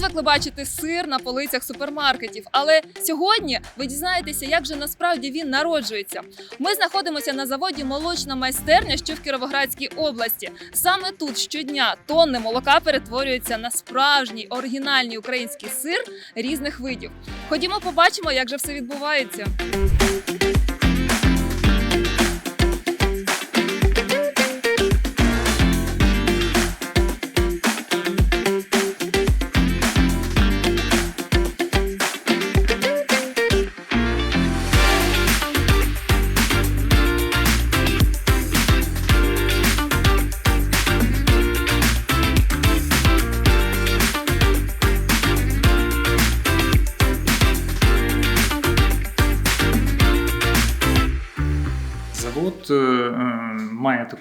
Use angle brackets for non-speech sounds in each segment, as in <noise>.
звикли бачити сир на полицях супермаркетів, але сьогодні ви дізнаєтеся, як же насправді він народжується. Ми знаходимося на заводі молочна майстерня, що в Кіровоградській області. Саме тут щодня тонни молока перетворюються на справжній оригінальний український сир різних видів. Ходімо, побачимо, як же все відбувається.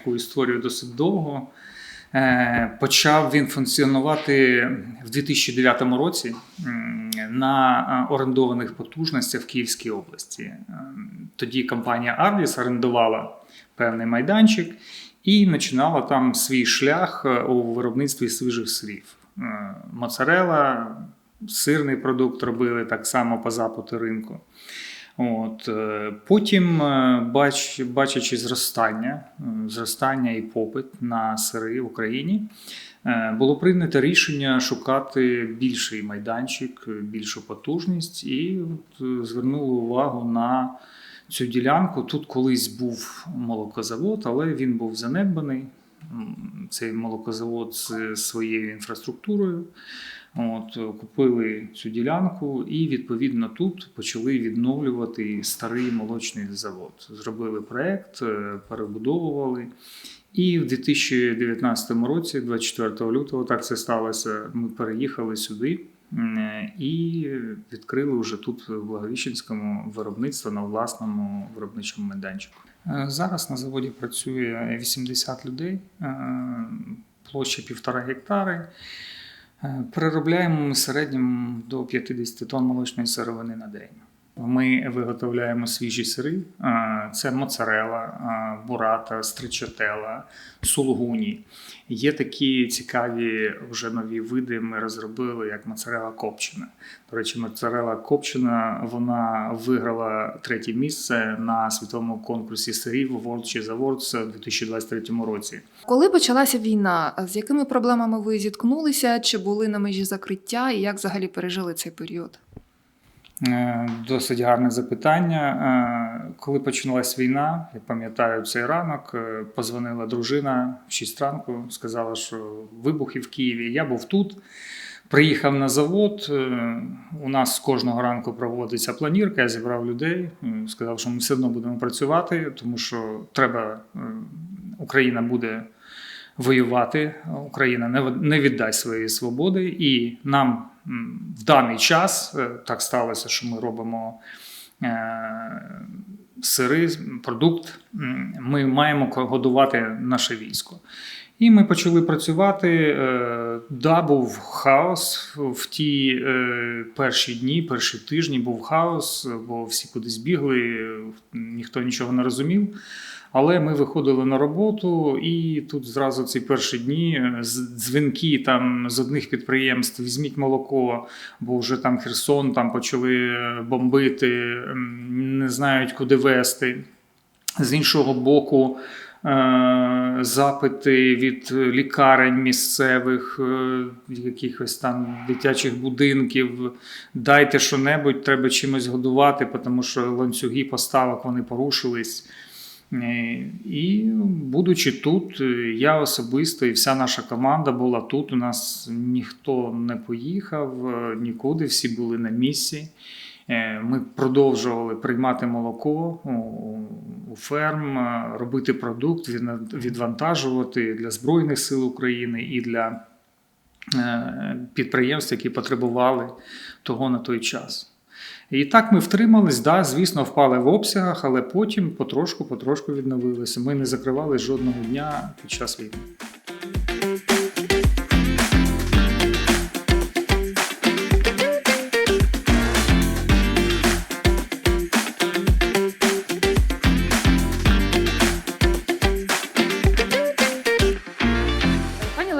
Таку історію досить довго. Е, Почав він функціонувати в 2009 році на е, орендованих потужностях в Київській області. Е, Тоді компанія Ardis орендувала певний майданчик і починала там свій шлях у виробництві свіжих сирів. Моцарела, сирний продукт робили так само по запиту ринку. От, е, потім, е, бач, бачачи зростання, е, зростання і попит на сири в Україні, було прийнято рішення шукати більший майданчик, більшу потужність, і от, звернули увагу на цю ділянку. Тут колись був молокозавод, але він був занедбаний. Цей молокозавод з своєю інфраструктурою. От, е, купили цю ділянку і відповідно тут почали відновлювати старий молочний завод. Зробили проект, е, перебудовували. І в 2019 році, 24 лютого, так це сталося. Ми переїхали сюди і відкрили вже тут в Благовіщенському виробництво на власному виробничому майданчику. Е, Зараз на заводі працює 80 людей, площа півтора гектари. Е, Переробляємо ми середньо до 50 тонн молочної сировини на день. Ми виготовляємо свіжі сири: це моцарела, бурата, стричотела, сулугуні. Є такі цікаві вже нові види. Ми розробили як моцарела копчена. До речі, моцарела копчена вона виграла третє місце на світовому конкурсі сирів World Cheese Awards у 2023 році. Коли почалася війна, з якими проблемами ви зіткнулися? Чи були на межі закриття, і як взагалі пережили цей період? Е, Досить гарне запитання. Е, Коли почалась війна, я пам'ятаю цей ранок, е, позвонила дружина в 6 ранку, сказала, що вибухи в Києві. Я був тут. Приїхав на завод. У нас кожного ранку проводиться планірка. Я зібрав людей, сказав, що ми все одно будемо працювати, тому що треба, Україна буде воювати. Україна не віддасть своєї свободи, і нам в даний час е, так сталося, що ми робимо е, сири, продукт. Ми маємо годувати наше військо. І ми почали працювати. Е, Да, був хаос в ті перші дні, перші тижні був хаос, бо всі кудись бігли, ніхто нічого не розумів. Але ми виходили на роботу, і тут зразу ці перші дні е, дзвінки там з одних підприємств візьміть молоко, бо вже там Херсон там почали е, бомбити, не знають, куди вести. З іншого боку, е, запити від лікарень місцевих, якихось там дитячих будинків. Дайте що-небудь, треба чимось годувати, тому що ланцюги поставок вони порушились. Е, І будучи тут, е, я особисто і вся наша команда була тут. У нас ніхто не поїхав е, нікуди, всі були на місці. Ми продовжували приймати молоко у- ферм, робити продукт, відвантажувати для Збройних сил України і для підприємств, які потребували того на той час. І так ми втримались, да, звісно, впали в обсягах, але потім потрошку-потрошку відновилися. Ми не закривали жодного дня під час війни.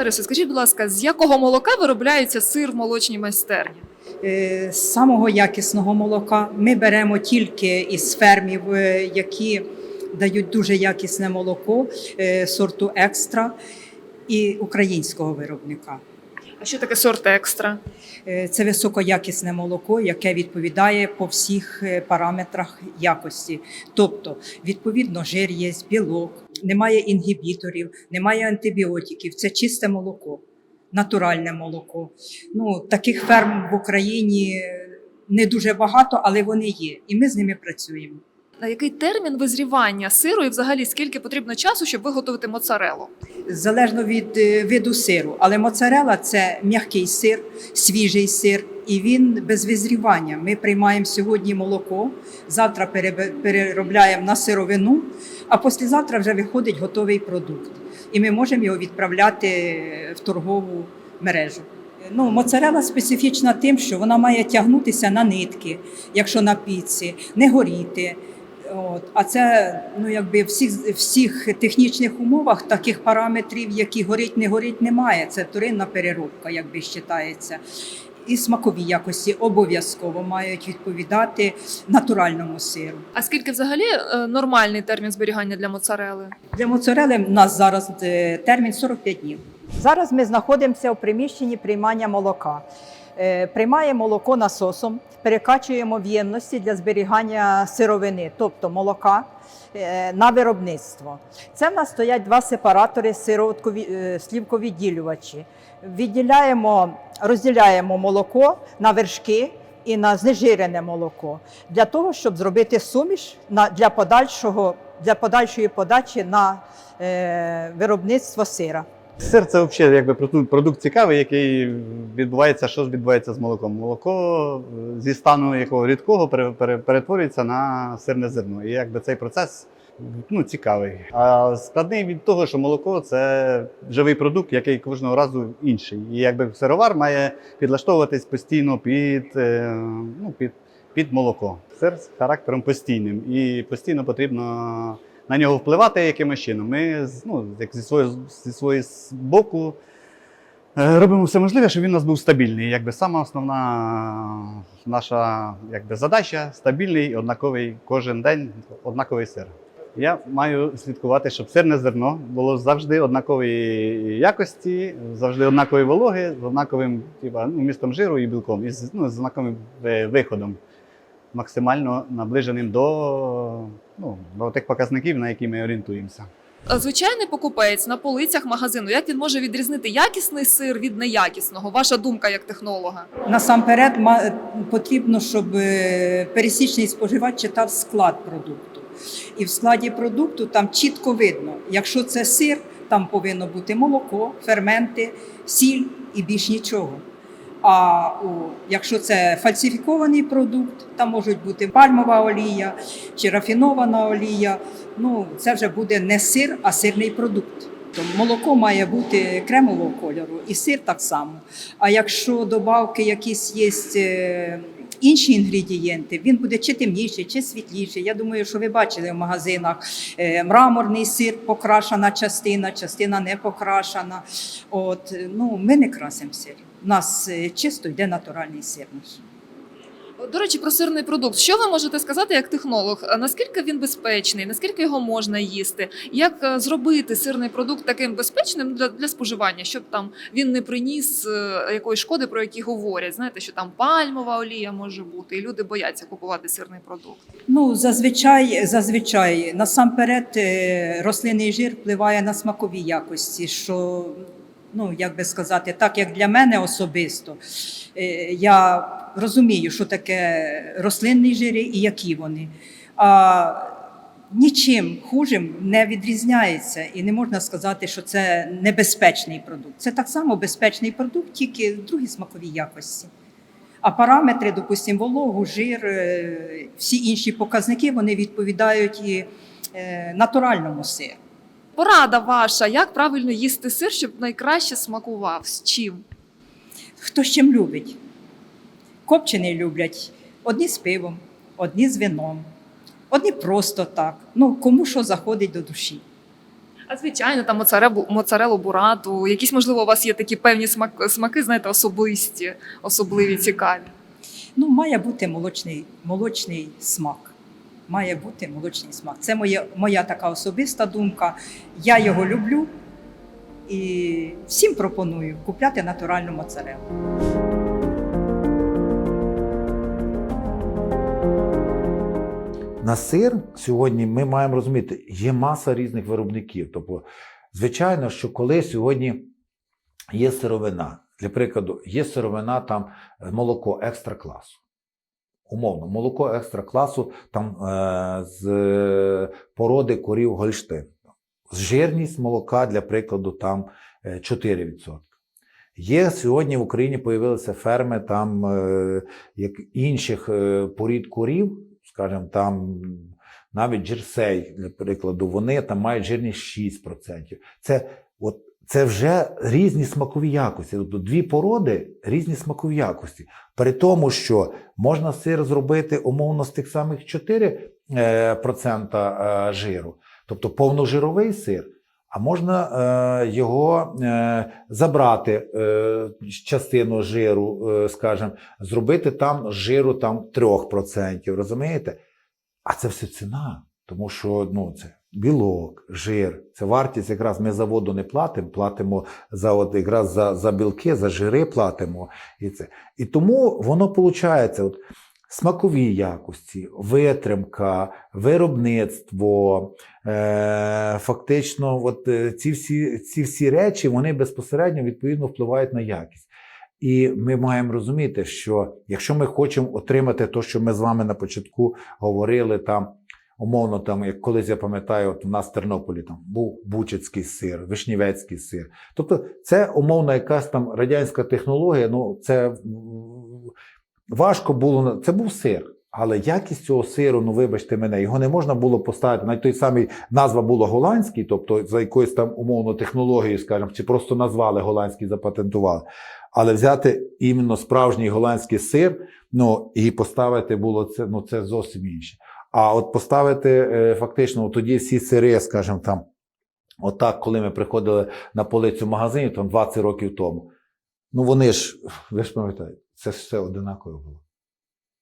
Ларисо, скажіть, будь ласка, з якого молока виробляється сир в молочній майстерні? Е, з самого якісного молока. Ми беремо тільки із фермів, е, які дають дуже якісне молоко е, сорту екстра і українського виробника. А що таке сорт екстра? Е, Це високоякісне молоко, яке відповідає по всіх е, параметрах якості. Тобто, відповідно, жир є, білок, немає інгібіторів, немає антибіотиків. Це чисте молоко, натуральне молоко. Ну, таких ферм в Україні не дуже багато, але вони є, і ми з ними працюємо. На який термін визрівання сиру і взагалі скільки потрібно часу, щоб виготовити моцарелу? Залежно від е, виду сиру, але моцарела це м'який сир, свіжий сир, і він без визрівання. Ми приймаємо сьогодні молоко, завтра переробляємо на сировину, а післязавтра вже виходить готовий продукт. І ми можемо його відправляти в торгову мережу. Ну, моцарела специфічна тим, що вона має тягнутися на нитки, якщо на піці, не горіти. От. А це ну, якби всіх, всіх технічних умовах таких параметрів, які горить, не горить, немає. Це вторинна переробка, якби вважається. І смакові якості обов'язково мають відповідати натуральному сиру. А скільки взагалі е, нормальний термін зберігання для моцарели? Для моцарели в нас зараз е, термін 45 днів. Зараз ми знаходимося у приміщенні приймання молока. Е, Приймаємо молоко насосом, перекачуємо в ємності для зберігання сировини, тобто молока е, на виробництво. Це в нас стоять два сепаратори е, слівковідділювачі. Відділяємо, розділяємо молоко на вершки і на знежирене молоко для того, щоб зробити суміш на, для, подальшого, для подальшої подачі на виробництво сира. Сир це взагалі якби продукт, продукт цікавий, який відбувається, що ж відбувається з молоком. Молоко е, зі стану якого рідкого пере- пере- перетворюється на сирне зерно. І якби цей процес ну, цікавий. А складний від того, що молоко це живий продукт, який кожного разу інший. І якби сировар має підлаштовуватись постійно під, е, ну, під, під молоко. Сир з характером постійним. І постійно потрібно на нього впливати якимось чином. Ми ну, як зі свого зі свого боку е, робимо все можливе, щоб він у нас був стабільний. Якби сама основна наша якби, задача стабільний, однаковий кожен день, однаковий сир. Я маю слідкувати, щоб сирне зерно було завжди однакової якості, завжди однакової вологи, з однаковим типа, ну, містом жиру і білком, і з, ну, з однаковим е, виходом максимально наближеним до, ну, до тих показників, на які ми орієнтуємося. Звичайний покупець на полицях магазину. Як він може відрізнити якісний сир від неякісного? Ваша думка як технолога? Насамперед потрібно, щоб е, пересічний споживач читав склад продукту. І в складі продукту там чітко видно, якщо це сир, там повинно бути молоко, ферменти, сіль і більш нічого. А у, якщо це фальсифікований продукт, там можуть бути пальмова олія чи рафінована олія. Ну, це вже буде не сир, а сирний продукт. То молоко має бути кремового кольору, і сир так само. А якщо добавки якісь є е, інші інгредієнти, він буде чи темніший, чи світліший. Я думаю, що ви бачили в магазинах е, мраморний сир, покрашена частина, частина не покрашена. От, ну, ми не красимо сир. У нас е, чисто йде натуральний сир наш. До речі, про сирний продукт. Що ви можете сказати як технолог? Наскільки він безпечний? Наскільки його можна їсти? Як е, зробити сирний продукт таким безпечним для, для споживання, щоб там він не приніс е, якоїсь шкоди, про які говорять? Знаєте, що там пальмова олія може бути, і люди бояться купувати сирний продукт. Ну, зазвичай, зазвичай, насамперед, е, рослинний жир впливає на смакові якості, що, ну, як би сказати, так як для мене особисто, е, я розумію, що таке рослинний жири і які вони. А нічим хужим не відрізняється, і не можна сказати, що це небезпечний продукт. Це так само безпечний продукт, тільки в другій смаковій якості. А параметри, допустимо, вологу, жир, е, всі інші показники вони відповідають і е, натуральному сиру. Порада ваша, як правильно їсти сир, щоб найкраще смакував? З чим? Хто з чим любить? Копчений люблять одні з пивом, одні з вином, одні просто так. Ну, кому що заходить до душі. А звичайно, там моцарелу, моцарелу бурату, якісь, можливо, у вас є такі певні смак, смаки, знаєте, особисті, особливі, цікаві. Ну, має бути молочний, молочний смак. Має бути молочний смак. Це моє, моя така особиста думка. Я його люблю і всім пропоную купляти натуральну моцарелу. На сир сьогодні ми маємо розуміти, є маса різних виробників. Тобто, звичайно, що коли сьогодні є сировина, для прикладу, є сировина там е, молоко екстра класу. Умовно, молоко екстра класу там е, з е, породи корів Гольштин. Жирність молока, для прикладу, там е, 4%. Є сьогодні в Україні появилися ферми там е, як інших е, порід корів, скажімо, там навіть джерсей, для прикладу, вони там мають жирність 6%. Це, от, це вже різні смакові якості. Тобто дві породи різні смакові якості. При тому, що можна сир зробити умовно з тих самих 4% е, е, жиру, тобто повножировий сир. А можна е, його забрати частину жиру, скажімо, зробити там жиру там 3%, розумієте? А це все ціна, тому що ну, це білок, жир, це вартість, якраз ми за воду не платимо, платимо за от якраз за, за білки, за жири платимо. І, це. і тому воно виходить, от, смакові якості, витримка, виробництво, е, фактично, от, е, ці, всі, ці всі речі вони безпосередньо відповідно впливають на якість. І ми маємо розуміти, що якщо ми хочемо отримати те, що ми з вами на початку говорили, там умовно, там, як колись я пам'ятаю, от у нас в Тернополі там був бучацький сир, вишнівецький сир. Тобто, це умовно якась там радянська технологія. Ну це важко було це був сир. Але якість цього сиру, ну вибачте мене, його не можна було поставити. Навіть той самий назва була голландський, тобто за якоюсь там умовно технологією, скажімо, чи просто назвали голландський, запатентували. Але взяти іменно справжній голландський сир, ну і поставити було це, ну це зовсім інше. А от поставити е, фактично тоді всі сири, скажімо там, отак, коли ми приходили на полицю магазинів там 20 років тому. Ну вони ж, ви ж пам'ятаєте, це ж все одинаково було.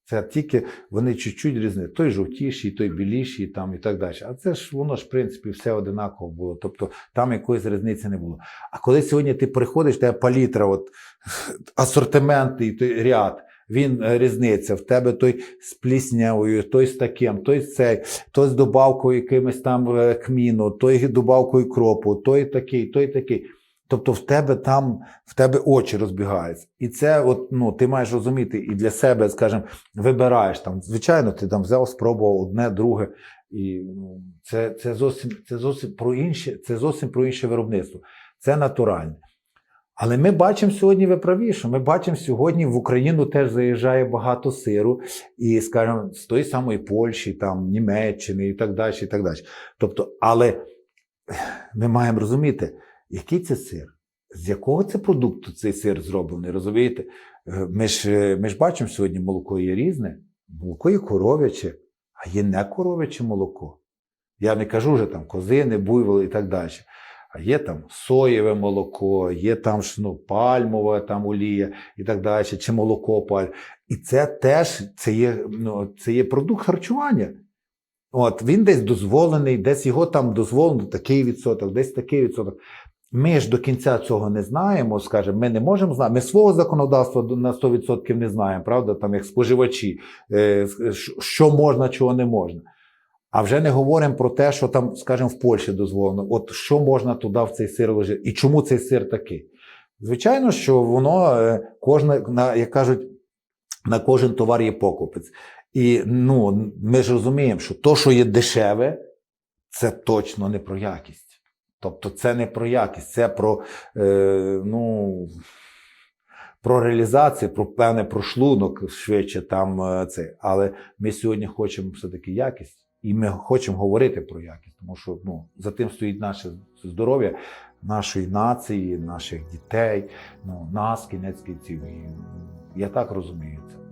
Це тільки вони чуть-чуть різні. Той жовтіший, той біліший там і так далі. А це ж воно ж, в принципі, все одинаково було. Тобто там якоїсь різниці не було. А коли сьогодні ти приходиш, тебе палітра, от, <laughs> асортимент і той ряд, він е, різниця. В тебе той з пліснявою, той з таким, той цей, той з добавкою якимось там е, кміну, той добавкою кропу, той такий, той такий. Тобто в тебе там в тебе очі розбігаються. І це, от, ну, ти маєш розуміти і для себе, скажімо, вибираєш там. Звичайно, ти там взяв, спробував одне, друге. І ну, це, це, зовсім, це зовсім про інше, це зовсім про інше виробництво. Це натуральне. Але ми бачимо сьогодні, ви праві, що ми бачимо сьогодні в Україну теж заїжджає багато сиру, і, скажімо, з тої самої Польщі, там, Німеччини і так далі. І так далі. Тобто, але ми маємо розуміти, який це сир, з якого це продукту цей сир зроблений, розумієте? Е, Ми ж, е, ми ж бачимо сьогодні, молоко є різне, молоко є коров'яче, а є не коров'яче молоко. Я не кажу вже там козини, буйволи і так далі. Є там соєве молоко, є там ну, пальмова там олія і так далі, чи молоко паль. І це теж це є, ну, це є продукт харчування. От, він десь дозволений, десь його там дозволено такий відсоток, десь такий відсоток. Ми ж до кінця цього не знаємо, скажімо, ми не можемо знати. Ми свого законодавства на 100% не знаємо, правда, там як споживачі, е, що можна, чого не можна. А вже не говоримо про те, що там, скажімо, в Польщі дозволено. От що можна туди в цей сир вложити, і чому цей сир такий? Звичайно, що воно е, кожне, на, як кажуть, на кожен товар є покупець. І ну, ми ж розуміємо, що то, що є дешеве, це точно не про якість. Тобто це не про якість, це про, е, ну, про реалізацію, про певне прошлунок швидше там е, це. Але ми сьогодні хочемо все-таки якість, і ми хочемо говорити про якість, тому що ну, за тим стоїть наше здоров'я нашої нації, наших дітей, ну, нас, кінець кінців. Я так розумію це.